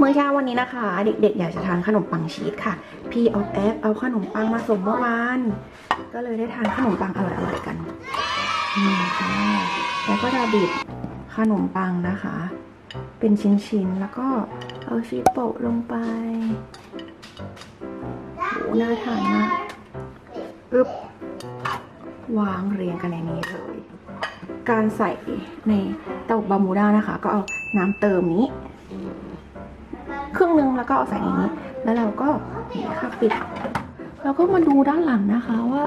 มื้อเช้าวันนี้นะคะ เด็กๆอยากจะทานขนมปังชีสค่ะ พี่ออฟแอฟเอาขนมปังมาส่งเมื่อวาน ก็เลยได้ทานขนมปังอร่อยๆกันนี่ค่ะแล้วก็จะบีบขนมปังนะคะ เป็นชิ้นๆ แล้วก็เอาชีสโปะลงไปโหน่าทานมากอึบวางเรียงกันในนี้เลย การใส่ในเตาบามูด้านะคะ ก็เอาน้ำเติมนี้ รึ่งนึงแล้วก็เอาใส่ในนี้ แล้วเราก็ค่ะปิด แล้วก็มาดูด้านหลังนะคะว่า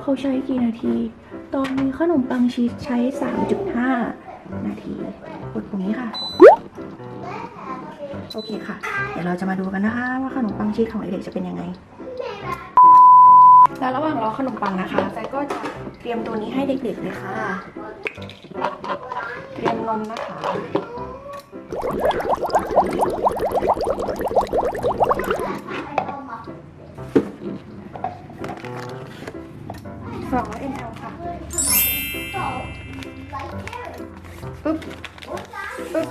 เขาใช้กี่นาที ตอนนี้ขนมปังชีสใช้ 3.5 นาทีกดตรงนี้ค่ะ โอเคค่ะ เดี๋ยวเราจะมาดูกันนะคะ ว่าขนมปังชีสของเด็กๆจะเป็นยังไงแล้วระหว่างรอขนมปังนะคะใจก็จะเตรียมตัวนี้ให้เด็กๆเลยค่ะ เตรียมนมนะคะ สองร้อยมลค่ะปึ๊บปึ๊บ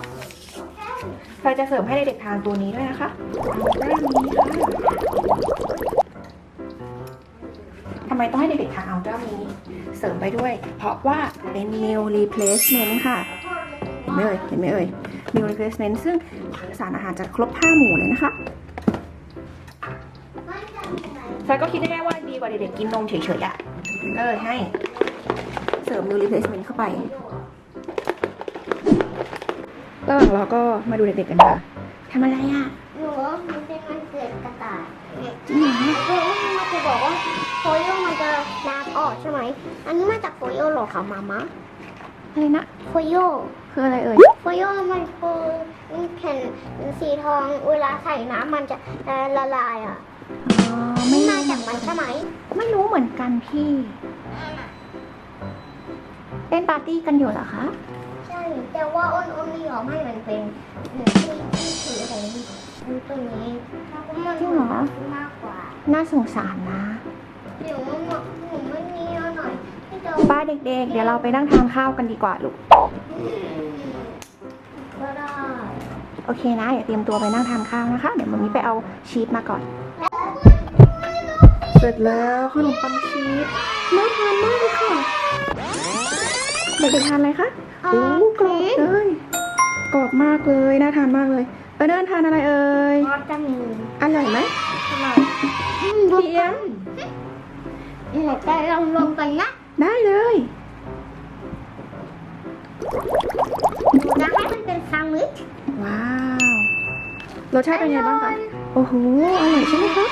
เราจะเสริมให้เด็กๆทานตัวนี้ด้วยนะคะอัลตร้ามีค่ะทำไมต้องให้เด็กๆทานอัลตร้ามีเสริมไปด้วย เพราะว่าเป็น meal replacement ค่ะเห็นไหมเอ่ยเห็นไหมเอ่ย meal replacement ซึ่งสารอาหารจะครบ5หมู่เลยนะคะซายก็คิดได้ว่าดี กว่าเด็กๆกินนมเฉยๆอะก็เลยให้เสริม meal replacement เข้าไประหว่างรอก็มาดูเด็กๆกันค่ะทำอะไรอะหนูว่ามันเป็นมันเกิดกระต่ายจริงเหรอเออมันจะบอกว่าโฟโยมันจะน้ำออกใช่ไหม อันนี้มาจากโฟโยเหรอคะมามะอะไรนะโฟโยคืออะไรเอ่ยโฟโยมันคือแผ่นสีทองเวลาใส่น้ำมันจะละลายอะอ๋อไม่มารู้ จากมันใช่ไหม ไม่รู้เหมือนกันพี่ เล่นปาร์ตี้กันอยู่เหรอคะ ใช่ แต่ว่าอ้นอ้นไม่ยอมให้มันเป็นที่ที่ถือของตัวนี้เพราะมันจริงเหรอ มากกว่าน่าสงสารนะ เดี๋ยวมันหนูไม่มีเอาหน่อยที่จะป้าเด็กๆ เดี๋ยวเราไปนั่งทานข้าวกันดีกว่าลูก ก็ได้โอเคนะเดี๋ยวเตรียมตัวไปนั่งทานข้าวนะคะ เดี๋ยวมันมีไปเอาชีสมาก่อน เสร็จแล้วขนมปังชีสน่าทานมากเลยค่ะเด็กๆทานอะไรคะอ่าโอ้กรอบเลยกรอบมากเลยน่าทานมากเลยเออเดินทานอะไรเอ่ยก็จะมีอร่อยไหมอร่อยอืมเทียมเดี๋ยวจะลองลงกันนะได้เลยหนูจะให้มันเป็นแซนด์วิชว้าวรสชาติเป็นไงบ้างคะโอ้โหอร่อยใช่ไหมคะ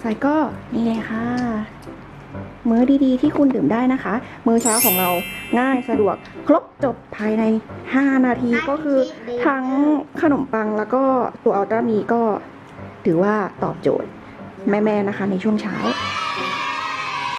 ใส่ก็นี่เลยค่ะ มื้อดีๆ ที่คุณดื่มได้นะคะ มื้อเช้าของเราง่ายสะดวก ครบจบภายใน 5 นาทีก็คือทั้งขนมปังแล้วก็ตัวอัลตร้ามีก็ถือว่าตอบโจทย์แม่ ๆ นะคะในช่วงเช้า